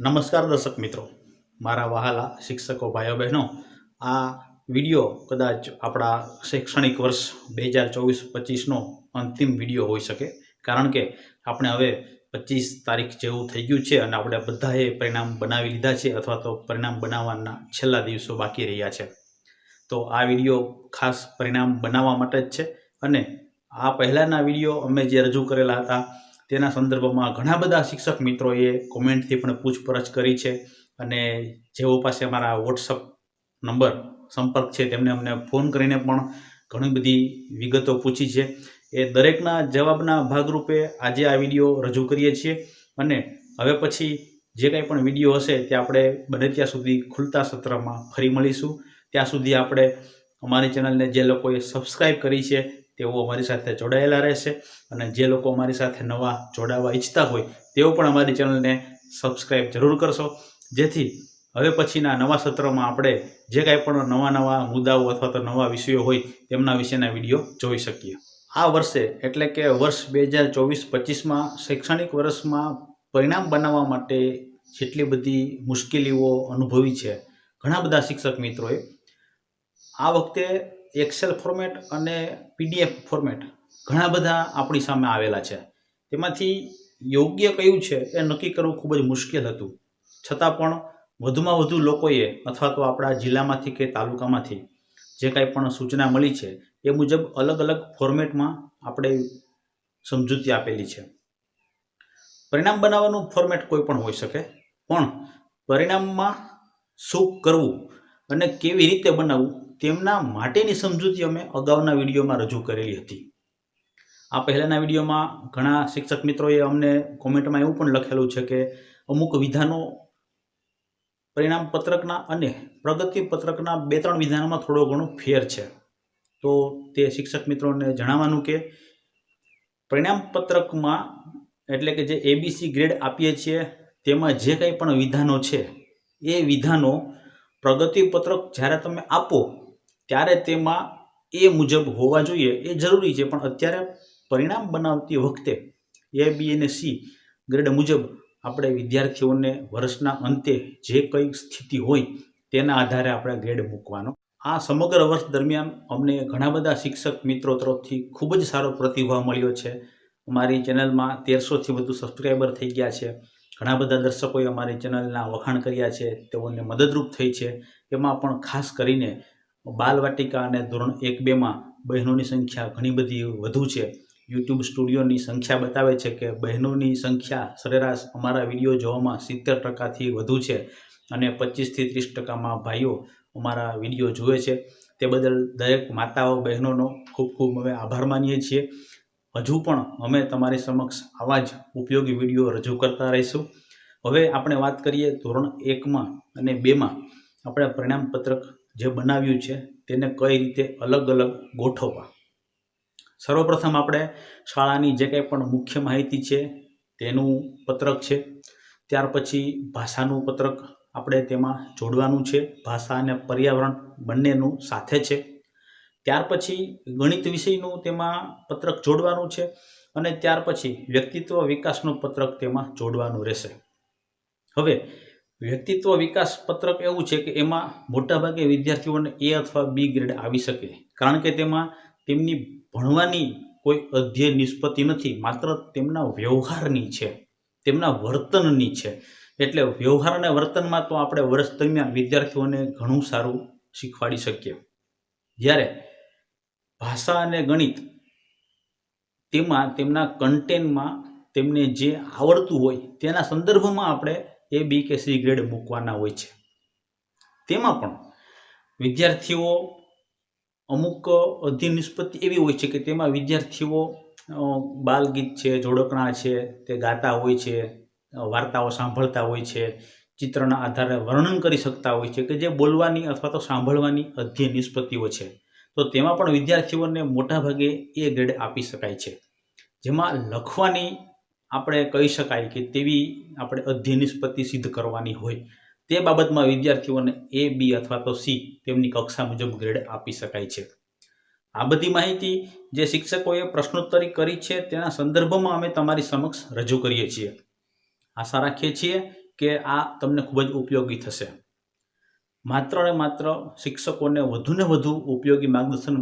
નમસ્કાર દર્શક મિત્રો. મારા વહાલા શિક્ષકો ભાઈઓ બહેનો, આ વીડિયો કદાચ આપણા શૈક્ષણિક વર્ષ બે હજાર ચોવીસ પચીસનો અંતિમ વીડિયો હોઈ શકે. કારણ કે આપણે હવે પચીસ તારીખ જેવું થઈ ગયું છે અને આપણે બધાએ પરિણામ બનાવી લીધા છે અથવા તો પરિણામ બનાવવાના છેલ્લા દિવસો બાકી રહ્યા છે. તો આ વીડિયો ખાસ પરિણામ બનાવવા માટે જ છે અને આ પહેલાંના વીડિયો અમે જે રજૂ કરેલા હતા તેના સંદર્ભમાં ઘણા બધા શિક્ષક મિત્રોએ કોમેન્ટથી પણ પૂછપરછ કરી છે અને જેઓ પાસે અમારા વોટ્સઅપ નંબર સંપર્ક છે, તેમને અમને ફોન કરીને પણ ઘણી બધી વિગતો પૂછી છે. એ દરેકના જવાબના ભાગરૂપે આજે આ વીડિયો રજૂ કરીએ છીએ અને હવે પછી જે કંઈ પણ વીડિયો હશે તે આપણે બને ત્યાં સુધી ખુલતા સત્રમાં ફરી મળીશું. ત્યાં સુધી આપણે અમારી ચેનલને જે લોકોએ સબસ્ક્રાઈબ કરી છે તેઓ અમારી સાથે જોડાયેલા રહેશે અને જે લોકો અમારી સાથે નવા જોડાવા ઈચ્છતા હોય તેઓ પણ અમારી ચેનલને સબસ્ક્રાઈબ જરૂર કરશો. જેથી હવે પછીના નવા સત્રમાં આપણે જે કાંઈ પણ નવા નવા મુદ્દાઓ અથવા તો નવા વિષયો હોય તેમના વિશેના વીડિયો જોઈ શકીએ. આ વર્ષે એટલે કે વર્ષ બે હજાર ચોવીસ પચીસમાં શૈક્ષણિક વર્ષમાં પરિણામ બનાવવા માટે જેટલી બધી મુશ્કેલીઓ અનુભવી છે, ઘણા બધા શિક્ષક મિત્રોએ આ વખતે એક્સેલ ફોર્મેટ અને પીડીએફ ફોર્મેટ ઘણા બધા આપણી સામે આવેલા છે. તેમાંથી યોગ્ય કયું છે એ નક્કી કરવું ખૂબ જ મુશ્કેલ હતું. છતાં પણ વધુમાં વધુ લોકોએ અથવા તો આપણા જિલ્લામાંથી કે તાલુકામાંથી જે કાંઈ પણ સૂચના મળી છે એ મુજબ અલગ અલગ ફોર્મેટમાં આપણે સમજૂતી આપેલી છે. પરિણામ બનાવવાનું ફોર્મેટ કોઈ પણ હોઈ શકે, પણ પરિણામમાં શું કરવું અને કેવી રીતે બનાવવું તેમના માટેની સમજૂતી અમે અગાઉના વિડીયોમાં રજૂ કરેલી હતી. આ પહેલાંના વિડીયોમાં ઘણા શિક્ષક મિત્રોએ અમને કોમેન્ટમાં એવું પણ લખેલું છે કે અમુક વિધાનો પરિણામ પત્રકના અને પ્રગતિ પત્રકના બે ત્રણ વિધાનોમાં થોડો ઘણો ફેર છે. તો તે શિક્ષક મિત્રોને જણાવવાનું કે પરિણામ પત્રકમાં એટલે કે જે એબીસી ગ્રેડ આપીએ છીએ તેમાં જે કંઈ પણ વિધાનો છે, એ વિધાનો પ્રગતિ પત્રક જ્યારે તમે આપો ત્યારે તેમાં એ મુજબ હોવા જોઈએ. એ જરૂરી છે, પણ અત્યારે પરિણામ બનાવતી વખતે એ બી અને સી ગ્રેડ મુજબ આપણે વિદ્યાર્થીઓને વર્ષના અંતે જે કંઈ સ્થિતિ હોય તેના આધારે આપણે ગ્રેડ મૂકવાનો. આ સમગ્ર વર્ષ દરમિયાન અમને ઘણા બધા શિક્ષક મિત્રો તરફથી ખૂબ જ સારો પ્રતિભાવ મળ્યો છે. અમારી ચેનલમાં તેરસોથી વધુ સબસ્ક્રાઈબર થઈ ગયા છે. ઘણા બધા દર્શકોએ અમારી ચેનલના વખાણ કર્યા છે. તેઓને મદદરૂપ થઈ છે. એમાં પણ ખાસ કરીને બાલવાટિકા અને ધોરણ એક બેમાં બહેનોની સંખ્યા ઘણી બધી વધુ છે. યુટ્યુબ સ્ટુડિયોની સંખ્યા બતાવે છે કે બહેનોની સંખ્યા સરેરાશ અમારા વીડિયો જોવામાં સિત્તેર ટકાથી વધુ છે અને પચીસથી ત્રીસ ટકામાં ભાઈઓ અમારા વીડિયો જુએ છે. તે બદલ દરેક માતાઓ બહેનોનો ખૂબ ખૂબ અમે આભાર માનીએ છીએ. હજુ પણ અમે તમારી સમક્ષ આવા જ ઉપયોગી વીડિયો રજૂ કરતા રહીશું. હવે આપણે વાત કરીએ ધોરણ એકમાં અને બેમાં આપણે પરિણામ પત્રક જે બનાવ્યું છે તેને કઈ રીતે અલગ અલગ ગોઠવવા? સર્વપ્રથમ આપણે શાળાની જે કંઈ પણ મુખ્ય માહિતી છે તેનું પત્રક છે. ત્યાર પછી ભાષાનું પત્રક આપણે તેમાં જોડવાનું છે. ભાષા અને પર્યાવરણ બંનેનું સાથે છે. ત્યાર પછી ગણિત વિષયનું તેમાં પત્રક જોડવાનું છે અને ત્યાર પછી વ્યક્તિત્વ વિકાસનું પત્રક તેમાં જોડવાનું રહેશે. હવે વ્યક્તિત્વ વિકાસ પત્રક એવું છે કે એમાં મોટાભાગે વિદ્યાર્થીઓને એ અથવા બી ગ્રેડ આવી શકે. કારણ કે તેમાં તેમની ભણવાની કોઈ અધ્યય નિષ્પત્તિ નથી, માત્ર તેમના વ્યવહારની છે. તેમના વર્તનની છે. એટલે વ્યવહાર અને વર્તનમાં તો આપણે વર્ષ દરમિયાન વિદ્યાર્થીઓને ઘણું સારું શીખવાડી શકીએ. જ્યારે ભાષા અને ગણિત તેમાં તેમના કન્ટેન્ટમાં તેમને જે આવડતું હોય તેના સંદર્ભમાં આપણે એ બી કે સી ગ્રેડ મૂકવાના હોય છે. તેમાં પણ વિદ્યાર્થીઓ અમુક અધ્યય નિષ્પત્તિ એવી હોય છે કે તેમાં વિદ્યાર્થીઓ બાલગીત છે, જોડકણા છે, તે ગાતા હોય છે વાર્તાઓ સાંભળતા હોય છે, ચિત્રના આધારે વર્ણન કરી શકતા હોય છે કે જે બોલવાની અથવા તો સાંભળવાની અધ્યય નિષ્પત્તિઓ છે. તો તેમાં પણ વિદ્યાર્થીઓને મોટાભાગે એ ગ્રેડ આપી શકાય છે. જેમાં લખવાની આપણે કહી શકાય કે તેવી આપણે અધ્યય નિષ્પત્તિ સિદ્ધ કરવાની હોય. તે બાબતમાં વિદ્યાર્થીઓને એ બી અથવા તો સી તેમની કક્ષા મુજબ ગ્રેડ આપી શકાય છે. આ બધી માહિતી જે શિક્ષકોએ પ્રશ્નોત્તરી કરી છે તેના સંદર્ભમાં અમે તમારી સમક્ષ રજૂ કરીએ છીએ. આશા રાખીએ છીએ કે આ તમને ખૂબ જ ઉપયોગી થશે. માત્ર ને માત્ર શિક્ષકોને વધુને વધુ ઉપયોગી માર્ગદર્શન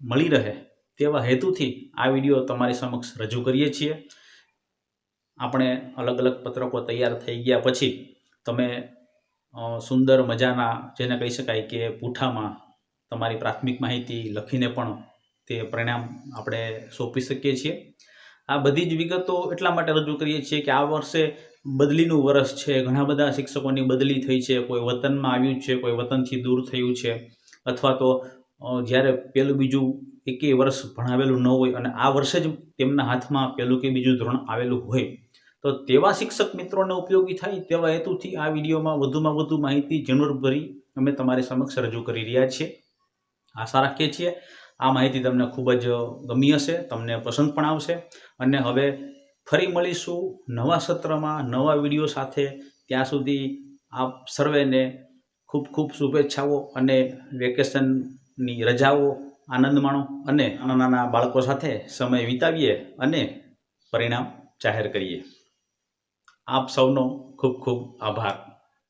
મળી રહે તેવા હેતુથી આ વીડિયો તમારી સમક્ષ રજૂ કરીએ છીએ. આપણે અલગ અલગ પત્રકો તૈયાર થઈ ગયા પછી તમે સુંદર મજાના જેને કહી શકાય કે પૂઠામાં તમારી પ્રાથમિક માહિતી લખીને પણ તે પરિણામ આપણે સોંપી શકીએ છીએ. આ બધી જ વિગતો એટલા માટે રજૂ કરીએ છીએ કે આ વર્ષે બદલીનું વર્ષ છે. ઘણા બધા શિક્ષકોની બદલી થઈ છે. કોઈ વતનમાં આવ્યું છે, કોઈ વતનથી દૂર થયું છે. અથવા તો જ્યારે પહેલું બીજું એકેય વર્ષ ભણાવેલું ન હોય અને આ વર્ષે જ તેમના હાથમાં પહેલું કે બીજું ધોરણ આવેલું હોય તો તેવા શિક્ષક મિત્રોને ઉપયોગી થાય તેવા હેતુથી આ વિડીયોમાં વધુમાં વધુ માહિતી ઝીણવટભરી અમે તમારી સમક્ષ રજૂ કરી રહ્યા છીએ. આશા રાખીએ છીએ આ માહિતી તમને ખૂબ જ ગમી હશે, તમને પસંદ પણ આવશે. અને હવે ફરી મળીશું નવા સત્રમાં નવા વીડિયો સાથે. ત્યાં સુધી આપ સર્વેને ખૂબ ખૂબ શુભેચ્છાઓ અને વેકેશનની રજાઓ આનંદ માણો અને નાના નાના બાળકો સાથે સમય વિતાવીએ અને પરિણામ જાહેર કરીએ. આપ સૌનો ખૂબ ખૂબ આભાર.